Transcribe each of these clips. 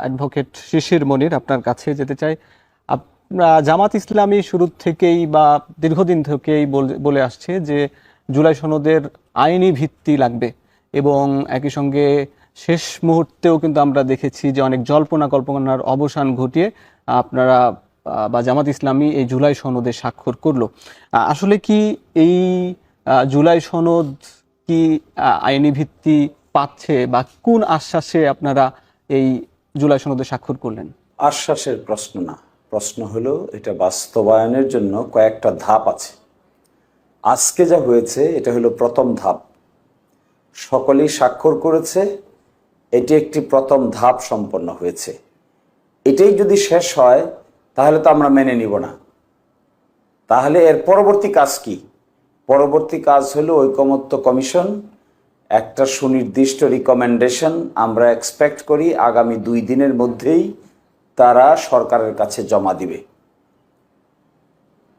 Advocate শিশির মনির আপনার কাছে যেতে চাই। জামাত ইসলামী শুরু থেকেই বা দীর্ঘদিন থেকেই বল- আসছে যে জুলাই সনদের আইনি ভিত্তি লাগবে এবং একই সঙ্গে শেষ মুহূর্তেও কিন্তু আমরা দেখেছি যে অনেক জল্পনা কল্পনার অবসান ঘটিয়ে আপনারা বা জামাত ইসলামী এই জুলাই সনদে স্বাক্ষর করল। আসলে কি এই জুলাই সনদ কি আইনি ভিত্তি পাচ্ছে বা কোন আশ্বাসে আপনারা এই জুলাই সনদে স্বাক্ষর করলেন। আশ্বাসের প্রশ্ন না। প্রশ্ন হলো, এটা বাস্তবায়নের জন্য কয়েকটা ধাপ আছে। আজকে যা হয়েছে, এটা হলো প্রথম ধাপ। সকলেই স্বাক্ষর করেছে, এটি একটি প্রথম ধাপ সম্পন্ন হয়েছে। এটাই যদি শেষ হয়, তাহলে তো আমরা মেনে নিব না। তাহলে এর পরবর্তী কাজ কি? পরবর্তী কাজ হলো ঐকমত্য কমিশন একটা সুনির্দিষ্ট রিকমেন্ডেশন আমরা এক্সপেক্ট করি আগামী দুই দিনের মধ্যেই তারা সরকারের কাছে জমা দিবে।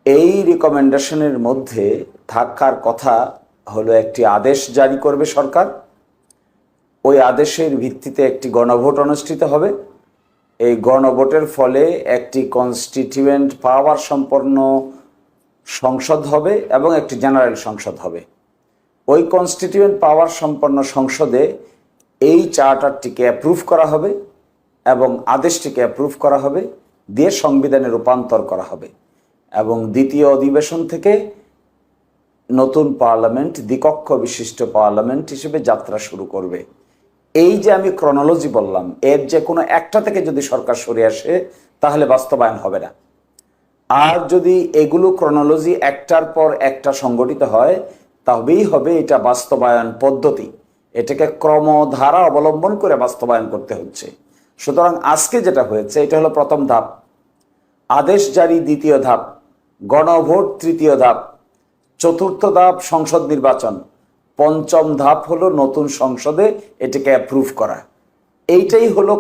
এই রিকমেন্ডেশনের মধ্যে থাকার কথা হলো একটি আদেশ জারি করবে সরকার। ওই আদেশের ভিত্তিতে একটি গণভোট অনুষ্ঠিত হবে। এই গণভোটের ফলে একটি কনস্টিটিউয়েন্ট পাওয়ার সম্পন্ন সংসদ হবে এবং একটি জেনারেল সংসদ হবে। ওই কনস্টিটিউয়েন্ট পাওয়ার সম্পন্ন সংসদে এই চার্টারটিকে অ্যাপ্রুভ করা হবে এবং আদেশটিকে অ্যাপ্রুভ করা হবে, দিয়ে সংবিধানে রূপান্তর করা হবে এবং দ্বিতীয় অধিবেশন থেকে নতুন পার্লামেন্ট দ্বিকক্ষ বিশিষ্ট পার্লামেন্ট হিসেবে যাত্রা শুরু করবে। এই যে আমি ক্রনোলজি বললাম, এর যে কোনো একটা থেকে যদি সরকার সরে আসে, তাহলে বাস্তবায়ন হবে না। আর যদি এগুলো ক্রনোলজি একটার পর একটা সংগঠিত হয় তবেই হবে এটা বাস্তবায়ন পদ্ধতি। এটাকে ক্রমধারা অবলম্বন করে বাস্তবায়ন করতে হচ্ছে। সুতরাং আজকে যেটা হয়েছে, এটা হলো প্রথম ধাপ। আদেশ জারি, দ্বিতীয় ধাপ। গণভোট, তৃতীয় ধাপ। চতুর্থ ধাপ, সংসদ নির্বাচন। পঞ্চম ধাপ হলো নতুন সংসদে এটাকে অ্যাপ্রুভ করা। এইটাই হলো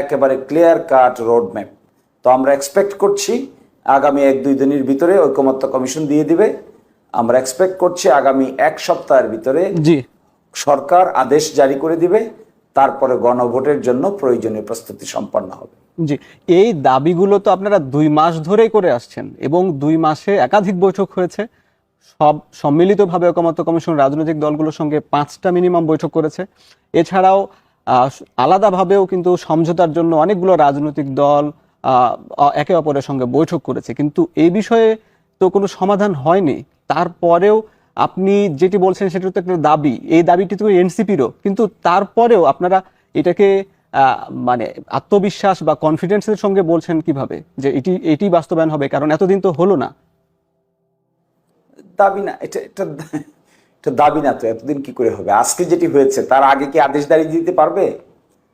একেবারে ক্লিয়ার কাট রোডম্যাপ তো আমরা এক্সপেক্ট করছি, আগামী এক দুই দিনের ভিতরে ঐকমত্য কমিশন দিয়ে দিবে। আমরা এক্সপেক্ট করছি আগামী এক সপ্তাহের ভিতরে জি। সরকার আদেশ জারি করে দিবে তারপরে গণভোটের জন্য প্রয়োজনীয় প্রস্তুতি সম্পন্ন হবে। জি এই দাবিগুলো তো আপনারা দুই মাস ধরেই করে আসছেন এবং দুই মাসে একাধিক বৈঠক হয়েছে। সব সম্মিলিতভাবে ঐকমত্য কমিশন রাজনৈতিক দলগুলোর সঙ্গে পাঁচটা মিনিমাম বৈঠক করেছে। এছাড়াও আলাদাভাবেও কিন্তু সমঝোতার জন্য অনেকগুলো রাজনৈতিক দল একে অপরের সঙ্গে বৈঠক করেছে। কিন্তু এই বিষয়ে তো কোনো সমাধান হয়নি। তারপরেও আপনি যেটি বলছেন সেটা তো একটা দাবি। এই দাবিটি তো এনসিপিরও। কিন্তু তারপরেও আপনারা এটাকে মানে আত্মবিশ্বাস বা কনফিডেন্সের সঙ্গে বলছেন কীভাবে? যে এটি এটি বাস্তবায়ন হবে, কারণ এতদিন তো হলো না। দাবি না, এটা এটা এটা দাবি না তো, এতদিন কি করে হবে? আজকে যেটি হয়েছে, তার আগে কি আদেশ দাঁড়িয়ে দিতে পারবে?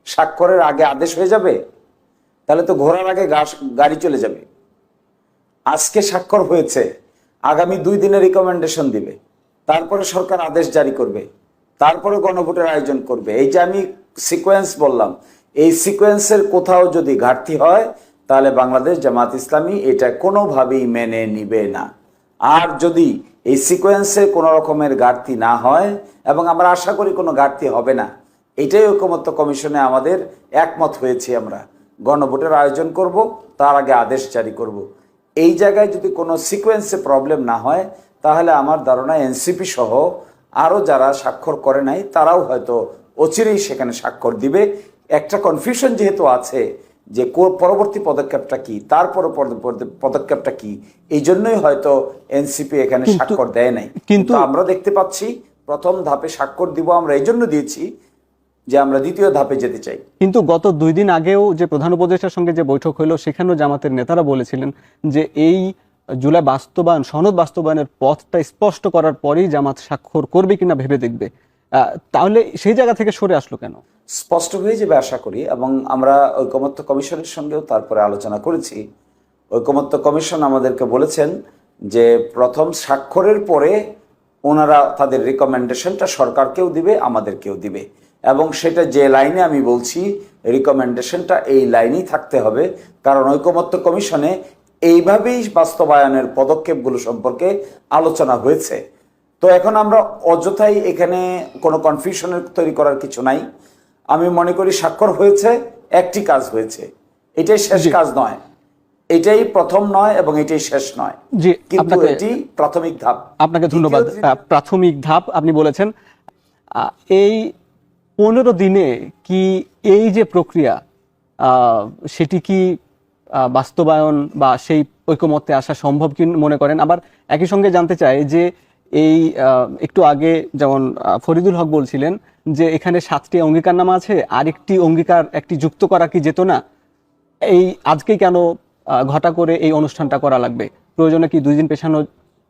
স্বাক্ষরের আগে আদেশ হয়ে যাবে? তাহলে তো ঘোরার আগে গাড়ি চলে যাবে। আজকে স্বাক্ষর হয়েছে। আগামী দুই দিনের রিকমেন্ডেশন দিবে। তারপরে সরকার আদেশ জারি করবে। তারপরে গণভোটের আয়োজন করবে। এই যে আমি সিকোয়েন্স বললাম, এই সিকোয়েন্সের কোথাও যদি ঘাটতি হয়, তাহলে বাংলাদেশ জামাত ইসলামী এটা কোনোভাবেই মেনে নিবে না। আর যদি এই সিকোয়েন্সে কোনো রকমের ঘাটতি না হয়, এবং আমরা আশা করি কোনো ঘাটতি হবে না, এটাই ঐকমত্য কমিশনে আমাদের একমত হয়েছি আমরা। গণভোটের আয়োজন করব, তার আগে আদেশ জারি করব। এই জায়গায় যদি কোনো সিকোয়েন্সে প্রবলেম না হয় তাহলে আমার ধারণা এনসিপি সহ আরও যারা স্বাক্ষর করে নাই তারাও হয়তো অচিরেই সেখানে স্বাক্ষর দিবে। একটা কনফিউশন যেহেতু আছে যে কো- পরবর্তী পদক্ষেপটা কি তারপরে পদ- পদ- পদক্ষেপটা কি এই জন্যই হয়তো এনসিপি এখানে স্বাক্ষর দেয় নাই। কিন্তু- কিন্তু আমরা দেখতে পাচ্ছি প্রথম ধাপে স্বাক্ষর দিব আমরা এই জন্য দিয়েছি যে আমরা দ্বিতীয় ধাপে যেতে চাই। কিন্তু গত দুই দিন আগেও যে প্রধান উপদেষ্টার সঙ্গে যে বৈঠক হলো সেখানেও জামাতের নেতারা বলেছিলেন যে এই জুলাই বাস্তবায়ন সনদ বাস্তবায়নের পথটা স্পষ্ট করার পরেই জামাত স্বাক্ষর করবে কিনা ভেবে দেখবে। তাহলে সেই জায়গা থেকে সরে আসলো কেন? স্পষ্ট হয়ে যাবে আশা করি এবং আমরা ঐকমত্য কমিশনের সঙ্গেও তারপরে আলোচনা করেছি। ঐকমত্য কমিশন আমাদেরকে বলেছেন যে প্রথম স্বাক্ষরের পরে ওনারা তাদের রিকমেন্ডেশনটা সরকারকেও দিবে আমাদেরকেও দিবে। এবং সেটা যে লাইনে আমি বলছি রিকমেন্ডেশনটা এই লাইনেই থাকতে হবে। কারণ ঐকমত্য কমিশনে এইভাবেই বাস্তবায়নের পদক্ষেপগুলো সম্পর্কে আলোচনা হয়েছে। তো এখন আমরা অযথাই এখানে কোনো কনফিউশনের তৈরি করার কিছু নাই। আমি মনে করি স্বাক্ষর হয়েছে একটি কাজ হয়েছে। এটাই শেষ কাজ নয়। এটাই প্রথম নয় এবং এটাই শেষ নয়। জি কিন্তু এটি প্রাথমিক ধাপ। আপনাকে ধন্যবাদ। প্রাথমিক ধাপ আপনি বলেছেন। এই পনেরো দিনে কি এই যে প্রক্রিয়া সেটি কি বাস্তবায়ন বা সেই ঐকমত্যে আসা সম্ভব কি মনে করেন? আবার একই সঙ্গে জানতে চাই যে এই একটু আগে যেমন ফরিদুল হক বলছিলেন যে এখানে সাতটি অঙ্গীকারনামা আছে আরেকটি অঙ্গীকার একটি যুক্ত করা কি যেত না এই আজকে কেন ঘটা করে এই অনুষ্ঠানটা করা লাগবে? প্রয়োজনে কি দুই দিন পেছানো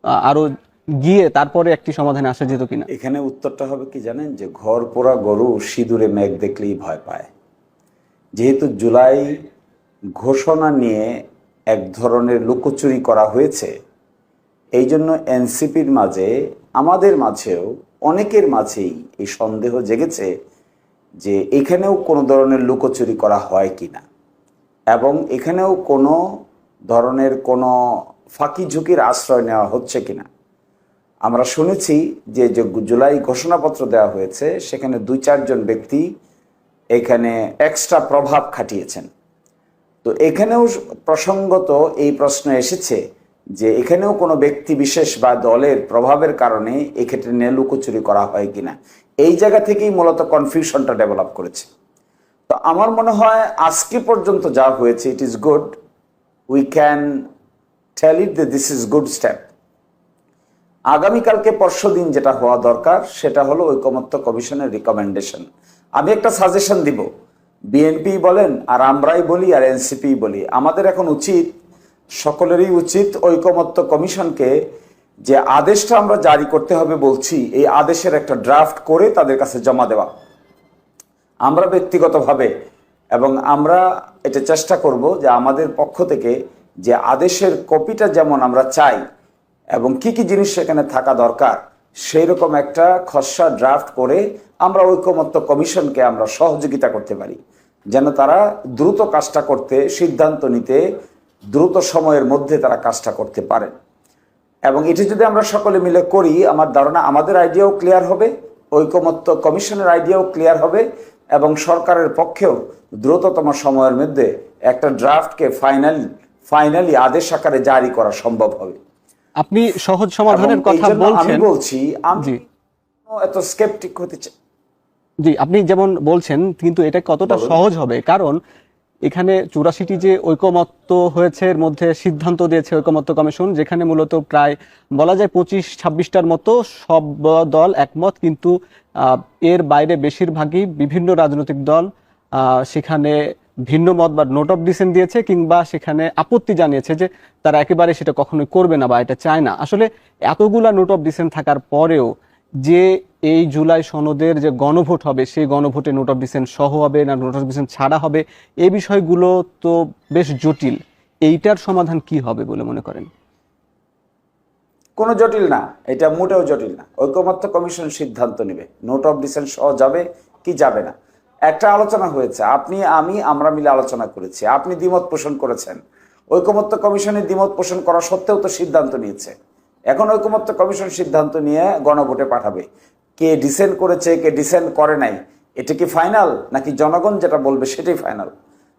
আহ, আরও গিয়ে তারপরে একটি সমাধানে আসা যেত কিনা? এখানে উত্তরটা হবে কি জানেন? যে ঘর, পোড়া, গরু, সিঁদুরে মেঘ দেখলেই ভয় পায়। যেহেতু জুলাই ঘোষণা নিয়ে এক ধরনের লুকোচুরি করা হয়েছে, এই জন্য এনসিপির মাঝে, আমাদের মাঝেও, অনেকের মাঝেই এই সন্দেহ জেগেছে যে এখানেও কোনো ধরনের লুকোচুরি করা হয় কিনা। এবং এখানেও কোনো ধরনের কোনো ফাঁকি ঝুঁকির আশ্রয় নেওয়া হচ্ছে কিনা। আমরা শুনেছি যে যে জুলাই ঘোষণাপত্র দেওয়া হয়েছে, সেখানে দুই চারজন ব্যক্তি এখানে এক্সট্রা প্রভাব খাটিয়েছেন। তো এখানেও প্রসঙ্গত এই প্রশ্ন এসেছে যে এখানেও কোনো ব্যক্তি বিশেষ বা দলের প্রভাবের কারণে এক্ষেত্রে নিয়ে লুকোচুরি করা হয় কিনা। এই জায়গা থেকেই মূলত কনফিউশনটা ডেভেলপ করেছে। তো আমার মনে হয় আজকে পর্যন্ত যা হয়েছে it is good we can tell it this is good step আগামীকালকে পরশু দিন যেটা হওয়া দরকার, সেটা হলো ঐকমত্য কমিশনের রিকমেন্ডেশন আমি একটা সাজেশন দিব। বিএনপি বলেন, আর আমরাই বলি, আর এনসিপি বলি। আমাদের এখন উচিত, সকলেরই উচিত ঐকমত্য কমিশনকে যে আদেশটা আমরা জারি করতে হবে বলছি, এই আদেশের একটা ড্রাফট করে তাদের কাছে জমা দেওয়া। আমরা ব্যক্তিগতভাবে, এবং আমরা এটা চেষ্টা করব যে আমাদের পক্ষ থেকে যে আদেশের কপিটা যেমন আমরা চাই এবং কি কি জিনিস সেখানে থাকা দরকার সেই রকম একটা খসড়া ড্রাফট করে আমরা ঐকমত্য কমিশনকে আমরা সহযোগিতা করতে পারি। যেন তারা দ্রুত কাজটা করতে, সিদ্ধান্ত নিতে, দ্রুত সময়ের মধ্যে তারা কাজটা করতে পারেন। এবং এটি যদি আমরা সকলে মিলে করি, আমার ধারণা আমাদের আইডিয়াও ক্লিয়ার হবে, ঐকমত্য কমিশনের আইডিয়াও ক্লিয়ার হবে এবং সরকারের পক্ষেও দ্রুততম সময়ের মধ্যে একটা ড্রাফটকে ফাইনাল ফাইনালি আদেশ আকারে জারি করা সম্ভব হবে। আপনি সহজ সমাধানের কথা বলছেন। বলছি আমি জি। এত স্কেপটিক হতে জি আপনি যেমন বলছেন কিন্তু এটা কতটা সহজ হবে? কারণ এখানে চুরাশিটি যে ঐকমত্য হয়েছে এর মধ্যে সিদ্ধান্ত দিয়েছে ঐকমত্য কমিশন যেখানে মূলত প্রায় বলা যায় পঁচিশ ছাব্বিশটার মতো সব দল একমত কিন্তু এর বাইরে বেশিরভাগই বিভিন্ন রাজনৈতিক দল সেখানে ভিন্ন মত বা নোট অফ ডিসেন্ট দিয়েছে কিংবা সেখানে আপত্তি জানিয়েছে যে তারা একেবারে সেটা কখনোই করবে না বা এটা চায় না। আসলে এতগুলা নোট অফ ডিসেন্ট থাকার পরেও যে এই জুলাই সনদের যে গণভোট হবে, সেই গণভোটে নোট অফ ডিসেন্ট সহ হবে না নোট অফ ডিসেন্ট ছাড়া হবে এই বিষয়গুলো তো বেশ জটিল। এইটার সমাধান কি হবে বলে মনে করেন? কোনো জটিল না, এটা মোটেও জটিল না। ঐকমত্য কমিশন সিদ্ধান্ত নেবে। নোট অফ ডিসেন্ট সহ যাবে কি যাবে না। একটা আলোচনা হয়েছে। আপনি, আমি, আমরা মিলে আলোচনা করেছি। আপনি দ্বিমত পোষণ করেছেন। ঐকমত্য কমিশনের দ্বিমত পোষণ করা সত্ত্বেও তো সিদ্ধান্ত নিয়েছে। এখন ঐকমত্য কমিশন সিদ্ধান্ত নিয়ে গণভোটে পাঠাবে। কে ডিসেন্ড করেছে, কে ডিসেন্ড করে নাই, এটা কি ফাইনাল? নাকি জনগণ যেটা বলবে সেটাই ফাইনাল?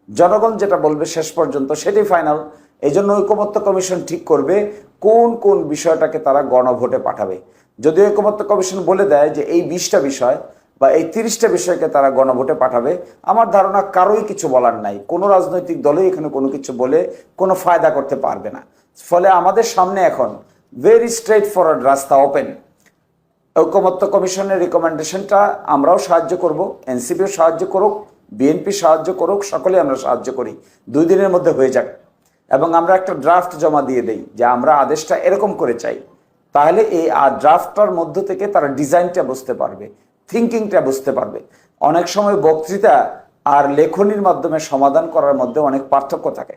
জনগণ যেটা বলবে শেষ পর্যন্ত সেটাই ফাইনাল। এই জন্য ঐকমত্য কমিশন ঠিক করবে কোন কোন বিষয়টাকে তারা গণভোটে পাঠাবে। যদি ঐকমত্য কমিশন বলে দেয় যে এই বিশটা বিষয় বা এই তিরিশটা বিষয়কে তারা গণভোটে পাঠাবে। আমার ধারণা কারোই কিছু বলার নাই। কোনো রাজনৈতিক দলই এখানে কোনো কিছু বলে কোনো ফায়দা করতে পারবে না। ফলে আমাদের সামনে এখন ভেরি স্ট্রেট ফরওয়ার্ড রাস্তা ওপেন ঐকমত্য কমিশনের রিকমেন্ডেশনটা আমরাও সাহায্য করব, এনসিপিও সাহায্য করুক বিএনপি সাহায্য করুক সকলে আমরা সাহায্য করি। দুই দিনের মধ্যে হয়ে যাক। এবং আমরা একটা ড্রাফট জমা দিয়ে দেই যে আমরা আদেশটা এরকম করে চাই। তাহলে এই ড্রাফটটার মধ্য থেকে তারা ডিজাইনটা বুঝতে পারবে। থিঙ্কিংটা বুঝতে পারবে। অনেক সময় বক্তৃতা আর লেখনির মাধ্যমে সমাধান করার মধ্যে অনেক পার্থক্য থাকে।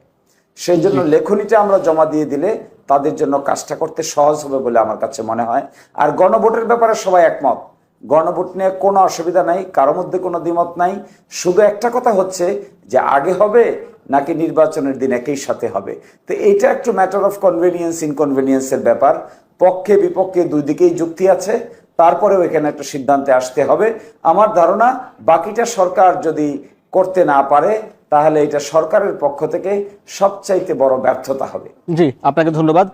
সেই জন্য লেখনীটা আমরা জমা দিয়ে দিলে তাদের জন্য কাজটা করতে সহজ হবে বলে আমার কাছে মনে হয়। আর গণভোটের ব্যাপারে সবাই একমত। গণভোট নিয়ে কোনো অসুবিধা নাই কারোর মধ্যে কোনো দ্বিমত নাই। শুধু একটা কথা হচ্ছে যে আগে হবে নাকি নির্বাচনের দিন একই সাথে হবে। তো এটা একটু ম্যাটার অফ কনভেনিয়েন্স ইনকনভেনিয়েন্সের ব্যাপার। পক্ষে বিপক্ষে দুই দিকেই যুক্তি আছে। তারপরেও এখানে একটা সিদ্ধান্তে আসতে হবে। আমার ধারণা, বাকিটা সরকার যদি করতে না পারে, তাহলে এটা সরকারের পক্ষ থেকে সবচাইতে বড় ব্যর্থতা হবে। জি, আপনাকে ধন্যবাদ।